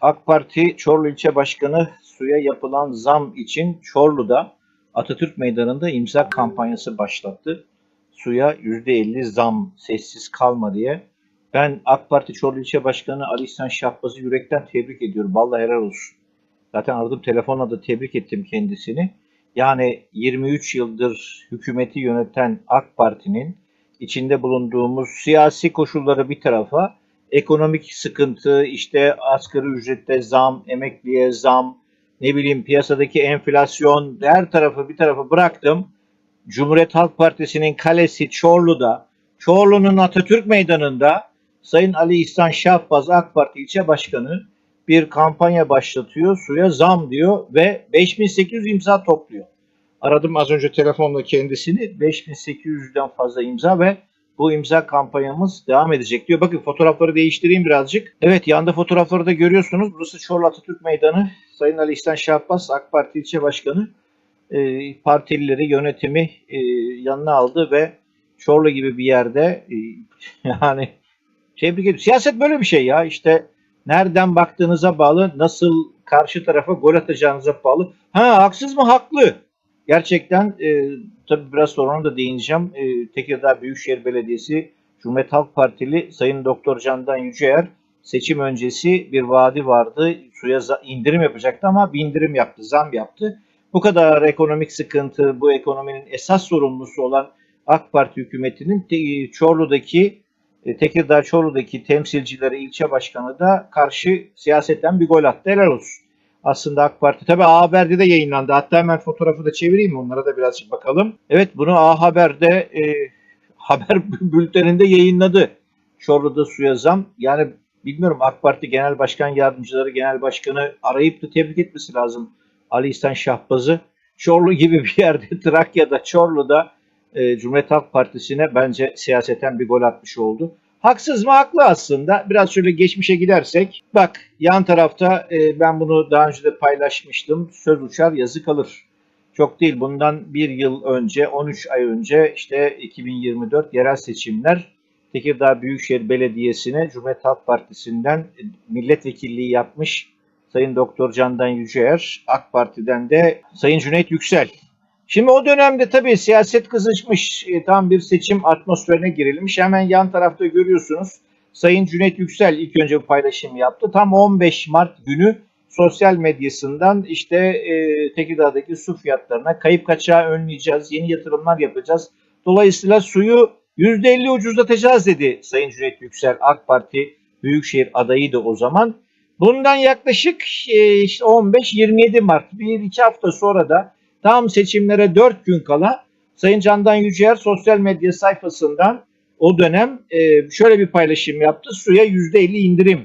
AK Parti Çorlu İlçe Başkanı suya yapılan zam için Çorlu'da Atatürk Meydanı'nda imza kampanyası başlattı. Suya %50 zam sessiz kalma diye. Ben AK Parti Çorlu İlçe Başkanı Ali İhsan Şahbaz'ı yürekten tebrik ediyorum. Vallahi helal olsun. Zaten aradım telefonla da tebrik ettim kendisini. Yani 23 yıldır hükümeti yöneten AK Parti'nin içinde bulunduğumuz siyasi koşulları bir tarafa, ekonomik sıkıntı, işte asgari ücrette zam, emekliye zam, ne bileyim piyasadaki enflasyon her tarafı bir tarafa bıraktım. Cumhuriyet Halk Partisi'nin kalesi Çorlu'da, Çorlu'nun Atatürk Meydanı'nda Sayın Ali İhsan Şahbaz AK Parti ilçe başkanı bir kampanya başlatıyor. Suya zam diyor ve 5800 imza topluyor. Aradım az önce telefonla kendisini. 5800'den fazla imza ve bu imza kampanyamız devam edecek diyor. Bakın fotoğrafları değiştireyim birazcık. Evet yanda fotoğrafları da görüyorsunuz. Burası Çorlu Atatürk Meydanı. Sayın Ali İhsan Şahbaz AK Parti ilçe başkanı e, partilileri yönetimi e, yanına aldı ve Çorlu gibi bir yerde e, yani tebrik ediyorum. Siyaset böyle bir şey ya işte nereden baktığınıza bağlı nasıl karşı tarafa gol atacağınıza bağlı. Ha haksız mı? Haklı. Gerçekten e, tabii biraz sonra da değineceğim. E, Tekirdağ Büyükşehir Belediyesi Cumhuriyet Halk Partili Sayın Doktor Candan Yüceer seçim öncesi bir vaadi vardı. Suya indirim yapacaktı ama bir indirim yaptı, zam yaptı. Bu kadar ekonomik sıkıntı, bu ekonominin esas sorumlusu olan AK Parti hükümetinin te- Çorlu'daki e, Tekirdağ Çorlu'daki temsilcileri, ilçe başkanı da karşı siyasetten bir gol attı. Helal olsun. Aslında AK Parti tabii A Haber'de de yayınlandı. Hatta hemen fotoğrafı da çevireyim? Onlara da birazcık bakalım. Evet bunu A Haber'de e, haber bülteninde yayınladı. Çorlu'da suya zam. Yani bilmiyorum AK Parti Genel Başkan Yardımcıları, Genel Başkanı arayıp da tebrik etmesi lazım. Ali İhsan Şahbaz'ı. Çorlu gibi bir yerde Trakya'da, Çorlu'da e, Cumhuriyet Halk Partisi'ne bence siyaseten bir gol atmış oldu. Haksız mı? Haklı aslında. Biraz şöyle geçmişe gidersek. Bak yan tarafta e, ben bunu daha önce de paylaşmıştım. Söz uçar yazı kalır. Çok değil bundan bir yıl önce 13 ay önce işte 2024 yerel seçimler Tekirdağ Büyükşehir Belediyesi'ne Cumhuriyet Halk Partisi'nden e, milletvekilliği yapmış Sayın Doktor Candan Yüceer, AK Parti'den de Sayın Cüneyt Yüksel. Şimdi o dönemde tabii siyaset kızışmış, e, tam bir seçim atmosferine girilmiş. Hemen yan tarafta görüyorsunuz Sayın Cüneyt Yüksel ilk önce bir paylaşım yaptı. Tam 15 Mart günü sosyal medyasından işte e, Tekirdağ'daki su fiyatlarına kayıp kaçağı önleyeceğiz, yeni yatırımlar yapacağız. Dolayısıyla suyu %50 ucuzlatacağız dedi Sayın Cüneyt Yüksel AK Parti Büyükşehir adayıydı o zaman. Bundan yaklaşık e, işte 15-27 Mart bir iki hafta sonra da tam seçimlere 4 gün kala Sayın Candan Yüceer sosyal medya sayfasından o dönem e, şöyle bir paylaşım yaptı. Suya %50 indirim.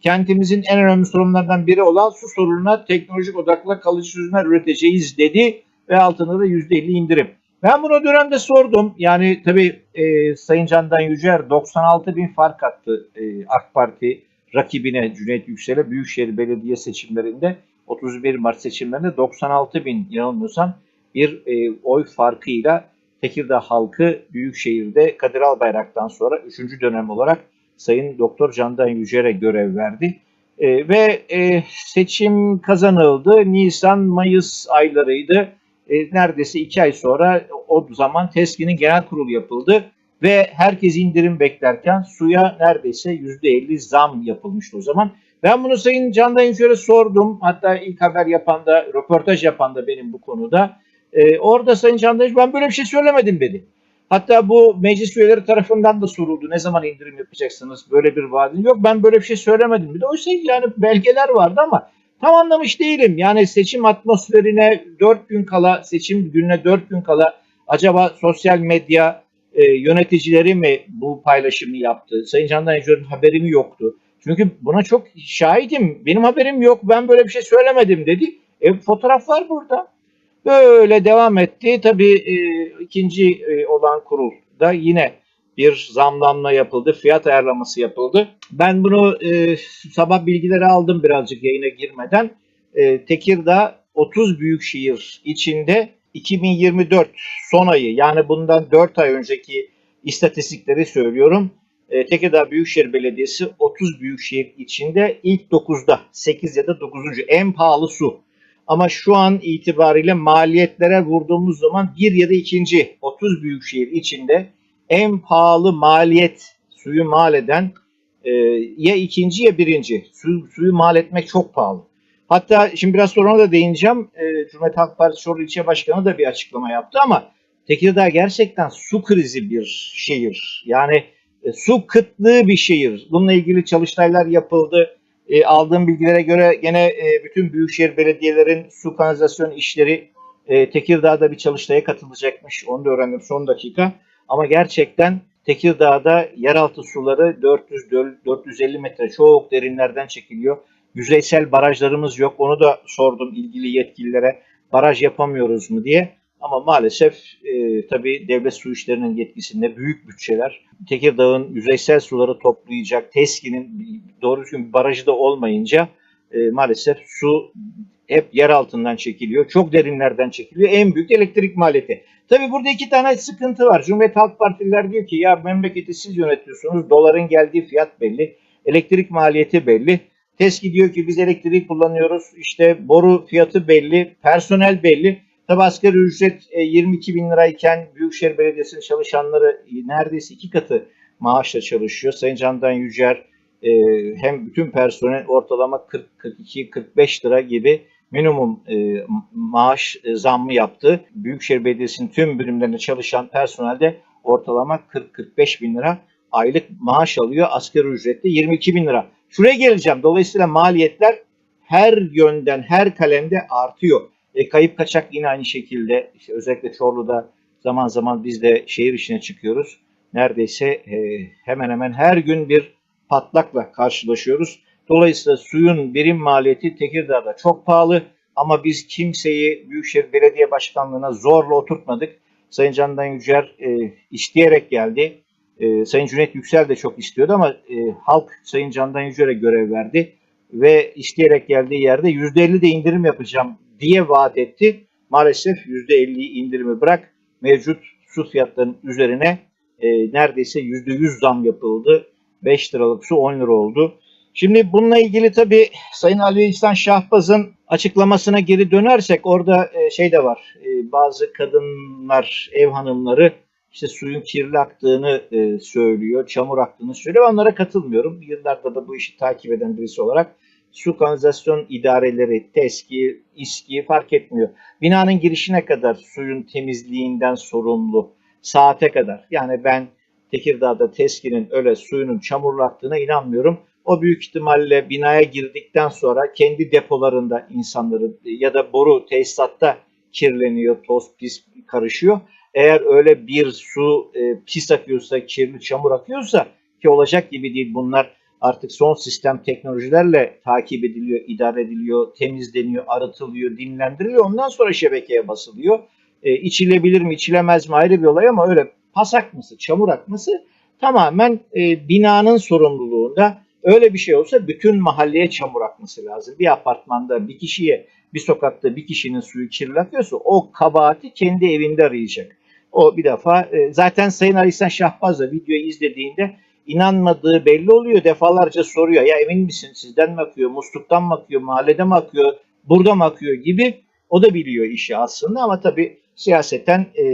Kentimizin en önemli sorunlarından biri olan su sorununa teknolojik odaklı kalıcı çözümler üreteceğiz dedi ve altında da %50 indirim. Ben bunu dönemde sordum. Yani tabii e, Sayın Candan Yücer 96 bin fark attı e, AK Parti rakibine Cüneyt Yüksel'e Büyükşehir Belediye seçimlerinde 31 Mart seçimlerinde 96 bin yanılmıyorsam bir e, oy farkıyla Tekirdağ halkı Büyükşehir'de Kadir Albayrak'tan sonra 3. dönem olarak Sayın Doktor Candan Yücer'e görev verdi. E, ve e, seçim kazanıldı. Nisan-Mayıs aylarıydı. E, neredeyse 2 ay sonra o zaman TESKİ'nin genel kurulu yapıldı ve herkes indirim beklerken suya neredeyse %50 zam yapılmıştı o zaman. Ben bunu Sayın Candan Yücel'e sordum. Hatta ilk haber yapan da, röportaj yapan da benim bu konuda. Ee, orada Sayın Candan Yücel ben böyle bir şey söylemedim dedi. Hatta bu meclis üyeleri tarafından da soruldu. Ne zaman indirim yapacaksınız? Böyle bir vaadin yok. Ben böyle bir şey söylemedim dedi. Oysa yani belgeler vardı ama tam anlamış değilim. Yani seçim atmosferine 4 gün kala, seçim gününe 4 gün kala acaba sosyal medya e, yöneticileri mi bu paylaşımı yaptı? Sayın Candan Yücel'in haberi mi yoktu? Çünkü buna çok şahidim. Benim haberim yok. Ben böyle bir şey söylemedim dedi. E, fotoğraf var burada. Böyle devam etti. Tabii e, ikinci e, olan kurulda yine bir zamlanma yapıldı. Fiyat ayarlaması yapıldı. Ben bunu e, sabah bilgileri aldım birazcık yayına girmeden. E, Tekirdağ 30 büyükşehir içinde 2024 son ayı yani bundan 4 ay önceki istatistikleri söylüyorum. E, Tekirdağ Büyükşehir Belediyesi 30 büyükşehir içinde ilk 9'da 8 ya da 9. en pahalı su. Ama şu an itibariyle maliyetlere vurduğumuz zaman bir ya da ikinci 30 büyükşehir içinde en pahalı maliyet suyu mal eden e, ya ikinci ya birinci. Su, suyu mal etmek çok pahalı. Hatta şimdi biraz sonra da değineceğim. E, Cumhuriyet Halk Partisi Çorlu İlçe Başkanı da bir açıklama yaptı ama Tekirdağ gerçekten su krizi bir şehir. Yani e, su kıtlığı bir şehir. Bununla ilgili çalıştaylar yapıldı. E, aldığım bilgilere göre gene e, bütün büyükşehir belediyelerin su kanalizasyon işleri e, Tekirdağ'da bir çalıştaya katılacakmış. Onu da öğrendim son dakika. Ama gerçekten Tekirdağ'da yeraltı suları 400-450 metre çok derinlerden çekiliyor. Yüzeysel barajlarımız yok. Onu da sordum ilgili yetkililere. Baraj yapamıyoruz mu diye. Ama maalesef e, tabii devlet su işlerinin yetkisinde büyük bütçeler. Tekirdağ'ın yüzeysel suları toplayacak TESKİ'nin doğru düzgün bir barajı da olmayınca e, maalesef su hep yer altından çekiliyor. Çok derinlerden çekiliyor. En büyük elektrik maliyeti. Tabii burada iki tane sıkıntı var. Cumhuriyet Halk Partililer diyor ki ya memleketi siz yönetiyorsunuz. Doların geldiği fiyat belli. Elektrik maliyeti belli. TESKİ diyor ki biz elektriği kullanıyoruz. İşte boru fiyatı belli. Personel belli. Tabi asgari ücret e, 22 bin lirayken Büyükşehir Belediyesi'nin çalışanları e, neredeyse iki katı maaşla çalışıyor. Sayın Candan Yücer e, hem bütün personel ortalama 40-42-45 lira gibi minimum e, maaş e, zammı yaptı. Büyükşehir Belediyesi'nin tüm bölümlerinde çalışan personelde ortalama 40-45 bin lira aylık maaş alıyor. Asgari ücrette 22 bin lira. Şuraya geleceğim. Dolayısıyla maliyetler her yönden, her kalemde artıyor. E, kayıp kaçak yine aynı şekilde. İşte özellikle Çorlu'da zaman zaman biz de şehir içine çıkıyoruz. Neredeyse e, hemen hemen her gün bir patlakla karşılaşıyoruz. Dolayısıyla suyun birim maliyeti Tekirdağ'da çok pahalı ama biz kimseyi Büyükşehir Belediye Başkanlığı'na zorla oturtmadık. Sayın Candan Yücer e, isteyerek geldi. E, Sayın Cüneyt Yüksel de çok istiyordu ama e, halk Sayın Candan Yücer'e görev verdi ve isteyerek geldiği yerde %50 de indirim yapacağım diye vaat etti. Maalesef %50'yi indirimi bırak mevcut su fiyatlarının üzerine e, neredeyse %100 zam yapıldı. 5 liralık su 10 lira oldu. Şimdi bununla ilgili tabii Sayın Ali İhsan Şahbaz'ın açıklamasına geri dönersek orada e, şey de var. E, bazı kadınlar, ev hanımları işte suyun kirli aktığını e, söylüyor, çamur aktığını söylüyor. Onlara katılmıyorum. Yıllarda da bu işi takip eden birisi olarak su kanalizasyon idareleri, TESKİ, İSKİ fark etmiyor. Binanın girişine kadar suyun temizliğinden sorumlu saate kadar. Yani ben Tekirdağ'da TESKİ'nin öyle suyunun çamurlattığına inanmıyorum. O büyük ihtimalle binaya girdikten sonra kendi depolarında insanların ya da boru tesisatta kirleniyor, toz pis karışıyor. Eğer öyle bir su e, pis akıyorsa, kirli çamur akıyorsa ki olacak gibi değil bunlar artık son sistem teknolojilerle takip ediliyor, idare ediliyor, temizleniyor, arıtılıyor, dinlendiriliyor. Ondan sonra şebekeye basılıyor. E, içilebilir mi, içilemez mi ayrı bir olay ama öyle pas akması, çamur akması tamamen e, binanın sorumluluğunda. Öyle bir şey olsa bütün mahalleye çamur akması lazım. Bir apartmanda bir kişiye, bir sokakta bir kişinin suyu kirli akıyorsa o kabahati kendi evinde arayacak. O bir defa e, zaten Sayın Ali İhsan Şahbaz da videoyu izlediğinde inanmadığı belli oluyor. Defalarca soruyor. Ya emin misin sizden mi akıyor, musluktan mı akıyor, mahallede mi akıyor, burada mı akıyor gibi. O da biliyor işi aslında ama tabii siyaseten e,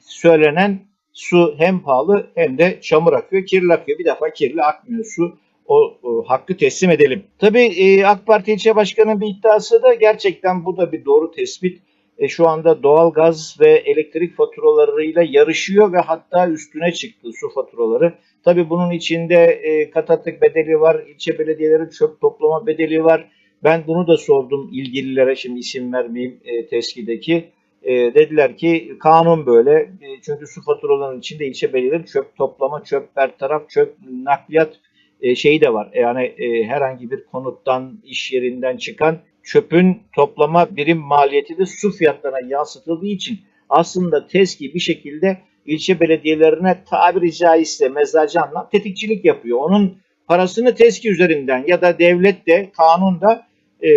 söylenen su hem pahalı hem de çamur akıyor, kirli akıyor. Bir defa kirli akmıyor su. O, o hakkı teslim edelim. Tabii e, AK Parti ilçe başkanının bir iddiası da gerçekten bu da bir doğru tespit. E, şu anda doğalgaz ve elektrik faturalarıyla yarışıyor ve hatta üstüne çıktı su faturaları. Tabii bunun içinde e, katatık bedeli var, ilçe belediyeleri çöp toplama bedeli var. Ben bunu da sordum ilgililere, şimdi isim vermeyeyim e, teskideki. E, dediler ki kanun böyle. E, çünkü su faturalarının içinde ilçe belediyeleri çöp toplama, çöp bertaraf, çöp nakliyat e, şeyi de var. Yani e, herhangi bir konuttan, iş yerinden çıkan çöpün toplama birim maliyeti de su fiyatlarına yansıtıldığı için aslında TESKİ bir şekilde ilçe belediyelerine tabiri caizse mezarcı anlam tetikçilik yapıyor. Onun parasını TESKİ üzerinden ya da devlet de kanunda e,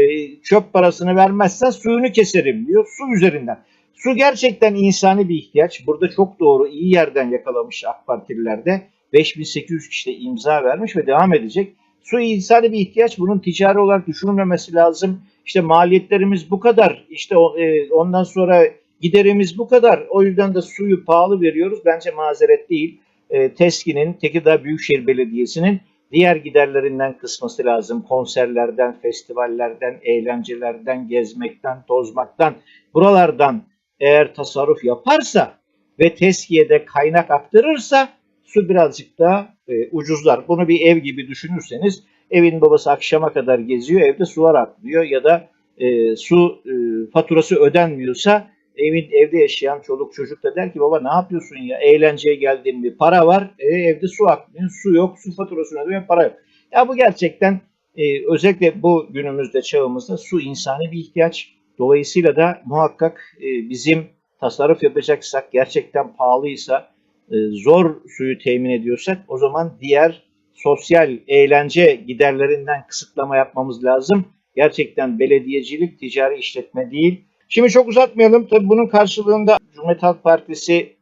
çöp parasını vermezsen suyunu keserim diyor su üzerinden. Su gerçekten insani bir ihtiyaç. Burada çok doğru iyi yerden yakalamış AK Partililer de 5800 kişi de imza vermiş ve devam edecek. Su insani bir ihtiyaç. Bunun ticari olarak düşünülmemesi lazım. İşte maliyetlerimiz bu kadar. İşte e, ondan sonra giderimiz bu kadar. O yüzden de suyu pahalı veriyoruz. Bence mazeret değil. E, TESKİ'nin, Tekirdağ Büyükşehir Belediyesi'nin diğer giderlerinden kısması lazım. Konserlerden, festivallerden, eğlencelerden, gezmekten, tozmaktan, buralardan eğer tasarruf yaparsa ve TESKİ'ye de kaynak aktarırsa su birazcık daha e, ucuzlar. Bunu bir ev gibi düşünürseniz evin babası akşama kadar geziyor, evde sular atlıyor ya da e, su e, faturası ödenmiyorsa evin evde yaşayan çoluk çocuk da der ki baba ne yapıyorsun ya eğlenceye geldim bir para var e, evde su akmıyor su yok su faturasını ödemiyor para yok. Ya bu gerçekten e, özellikle bu günümüzde çağımızda su insani bir ihtiyaç. Dolayısıyla da muhakkak e, bizim tasarruf yapacaksak gerçekten pahalıysa e, zor suyu temin ediyorsak o zaman diğer sosyal eğlence giderlerinden kısıtlama yapmamız lazım. Gerçekten belediyecilik ticari işletme değil. Şimdi çok uzatmayalım. Tabii bunun karşılığında Cumhuriyet Halk Partisi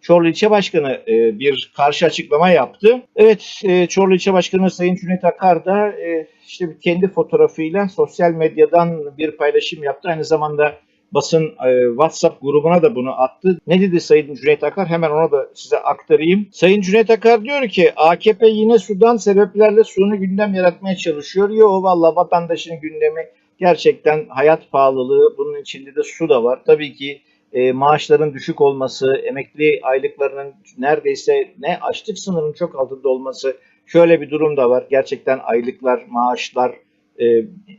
Çorlu İlçe Başkanı e, bir karşı açıklama yaptı. Evet, e, Çorlu İlçe Başkanı Sayın Cüneyt Akar da e, işte kendi fotoğrafıyla sosyal medyadan bir paylaşım yaptı. Aynı zamanda basın e, WhatsApp grubuna da bunu attı. Ne dedi Sayın Cüneyt Akar? Hemen onu da size aktarayım. Sayın Cüneyt Akar diyor ki AKP yine sudan sebeplerle suni gündem yaratmaya çalışıyor. Yo valla vatandaşın gündemi gerçekten hayat pahalılığı. Bunun içinde de su da var. Tabii ki e, maaşların düşük olması, emekli aylıklarının neredeyse ne açlık sınırının çok altında olması şöyle bir durum da var. Gerçekten aylıklar, maaşlar e,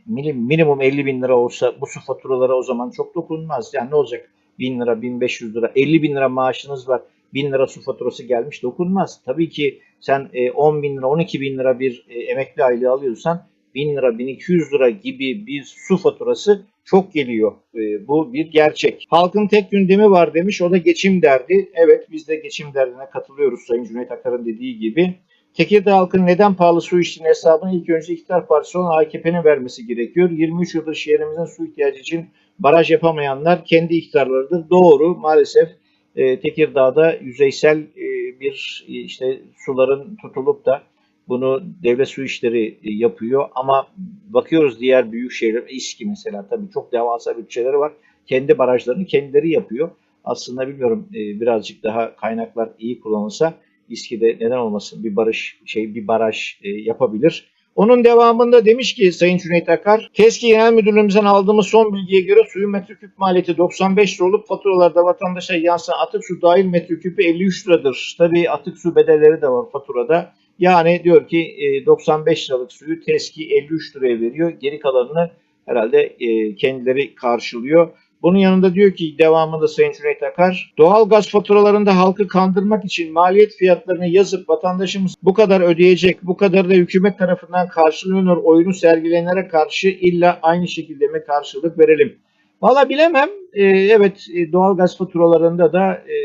minim- minimum 50 bin lira olsa bu su faturaları o zaman çok dokunmaz. Yani ne olacak? 1000 lira, 1500 lira, 50 bin lira maaşınız var. 1000 lira su faturası gelmiş dokunmaz. Tabii ki sen e, 10 bin lira, 12 bin lira bir e, emekli aylığı alıyorsan 1000 lira, 1200 lira gibi bir su faturası çok geliyor. E, bu bir gerçek. Halkın tek gündemi var demiş. O da geçim derdi. Evet biz de geçim derdine katılıyoruz Sayın Cüneyt Akar'ın dediği gibi. Tekirdağ halkının neden pahalı su içtiğinin hesabını ilk önce iktidar partisi olan AKP'nin vermesi gerekiyor. 23 yıldır şehrimizin su ihtiyacı için baraj yapamayanlar kendi iktidarlarıdır. Doğru maalesef e, Tekirdağ'da yüzeysel e, bir e, işte suların tutulup da bunu devlet su işleri e, yapıyor ama bakıyoruz diğer büyük şehirler İSKİ mesela tabii çok devasa bütçeleri var. Kendi barajlarını kendileri yapıyor. Aslında bilmiyorum e, birazcık daha kaynaklar iyi kullanılsa İSKİ'de neden olmasın bir barış şey bir baraj e, yapabilir. Onun devamında demiş ki Sayın Cüneyt Akar, KESKİ Genel Müdürlüğümüzden aldığımız son bilgiye göre suyun metreküp maliyeti 95 lira olup faturalarda vatandaşa yansıyan atık su dahil metreküpü 53 liradır. Tabii atık su bedelleri de var faturada. Yani diyor ki e, 95 liralık suyu TESKİ 53 liraya veriyor. Geri kalanını herhalde e, kendileri karşılıyor. Bunun yanında diyor ki devamında Sayın Cüneyt Akar, doğal gaz faturalarında halkı kandırmak için maliyet fiyatlarını yazıp vatandaşımız bu kadar ödeyecek, bu kadar da hükümet tarafından karşılanıyor oyunu sergilenenlere karşı illa aynı şekilde mi karşılık verelim? Valla bilemem. Ee, evet e, doğal gaz faturalarında da e,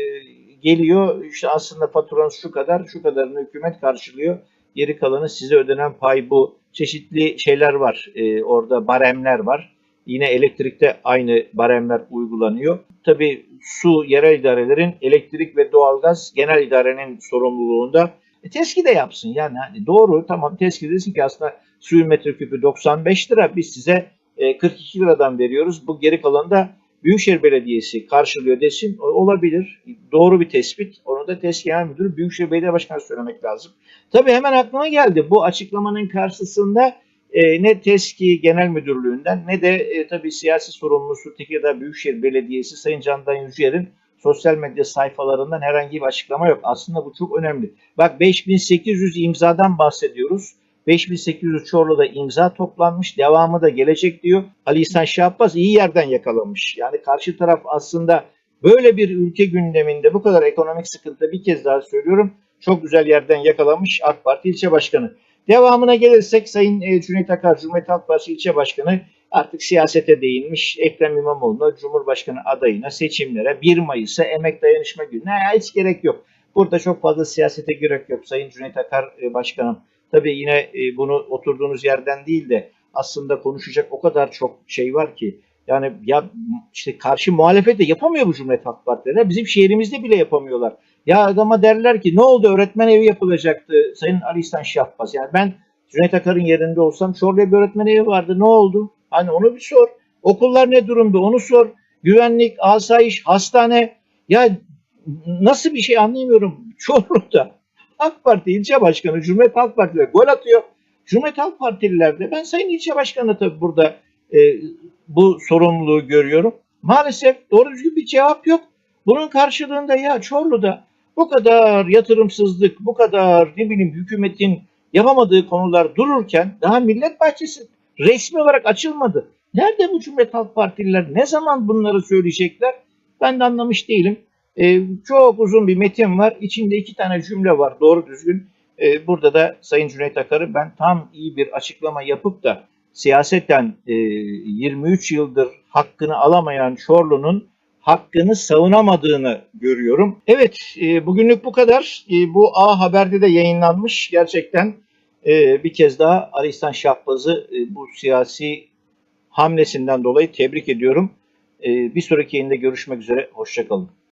geliyor işte aslında faturanız şu kadar, şu kadarını hükümet karşılıyor. Geri kalanı size ödenen pay bu. Çeşitli şeyler var. Ee, orada baremler var. Yine elektrikte aynı baremler uygulanıyor. Tabii su yerel idarelerin elektrik ve doğalgaz genel idarenin sorumluluğunda. E, TESKİ de yapsın yani hani doğru tamam TESKİ desin ki aslında suyun metreküpü 95 lira biz size e, 42 liradan veriyoruz. Bu geri kalanı da Büyükşehir Belediyesi karşılıyor desin. Olabilir. Doğru bir tespit. Onu da TESKİ Genel Müdürü Büyükşehir Belediye Başkanı söylemek lazım. Tabii hemen aklıma geldi. Bu açıklamanın karşısında e, ne TESKİ Genel Müdürlüğü'nden ne de e, tabii siyasi sorumlusu Tekirdağ Büyükşehir Belediyesi Sayın Candan Yüceyer'in sosyal medya sayfalarından herhangi bir açıklama yok. Aslında bu çok önemli. Bak 5800 imzadan bahsediyoruz. 5800 Çorlu'da imza toplanmış. Devamı da gelecek diyor. Ali İhsan Şahbaz iyi yerden yakalamış. Yani karşı taraf aslında böyle bir ülke gündeminde bu kadar ekonomik sıkıntı bir kez daha söylüyorum. Çok güzel yerden yakalamış AK Parti ilçe başkanı. Devamına gelirsek Sayın e, Cüneyt Akar, Cumhuriyet Halk Partisi ilçe başkanı artık siyasete değinmiş. Ekrem İmamoğlu'na, Cumhurbaşkanı adayına, seçimlere, 1 Mayıs'a, emek dayanışma gününe hiç gerek yok. Burada çok fazla siyasete gerek yok Sayın Cüneyt Akar e, başkanım. Tabii yine e, bunu oturduğunuz yerden değil de aslında konuşacak o kadar çok şey var ki. Yani ya işte karşı muhalefet de yapamıyor bu Cumhuriyet Halk Partileri. Bizim şehrimizde bile yapamıyorlar. Ya adama derler ki ne oldu öğretmen evi yapılacaktı Sayın Ali İhsan Şahbaz. Yani ben Cüneyt Akar'ın yerinde olsam Çorlu'ya bir öğretmen evi vardı ne oldu? Hani onu bir sor. Okullar ne durumda onu sor. Güvenlik, asayiş, hastane. Ya nasıl bir şey anlayamıyorum. Çorlu'da AK Parti ilçe başkanı Cumhuriyet Halk Partili gol atıyor. Cumhuriyet Halk Partililer de ben Sayın ilçe başkanı tabii burada e, bu sorumluluğu görüyorum. Maalesef doğru düzgün bir cevap yok. Bunun karşılığında ya Çorlu'da bu kadar yatırımsızlık, bu kadar ne bileyim hükümetin yapamadığı konular dururken daha Millet Bahçesi resmi olarak açılmadı. Nerede bu Cumhuriyet Halk Partililer? Ne zaman bunları söyleyecekler? Ben de anlamış değilim. Ee, çok uzun bir metin var. İçinde iki tane cümle var doğru düzgün. Ee, burada da Sayın Cüneyt Akar'ı ben tam iyi bir açıklama yapıp da siyaseten e, 23 yıldır hakkını alamayan Çorlu'nun hakkını savunamadığını görüyorum. Evet, e, bugünlük bu kadar. E, bu A Haber'de de yayınlanmış. Gerçekten e, bir kez daha Ali İhsan Şahbaz'ı e, bu siyasi hamlesinden dolayı tebrik ediyorum. E, bir sonraki yayında görüşmek üzere. Hoşçakalın.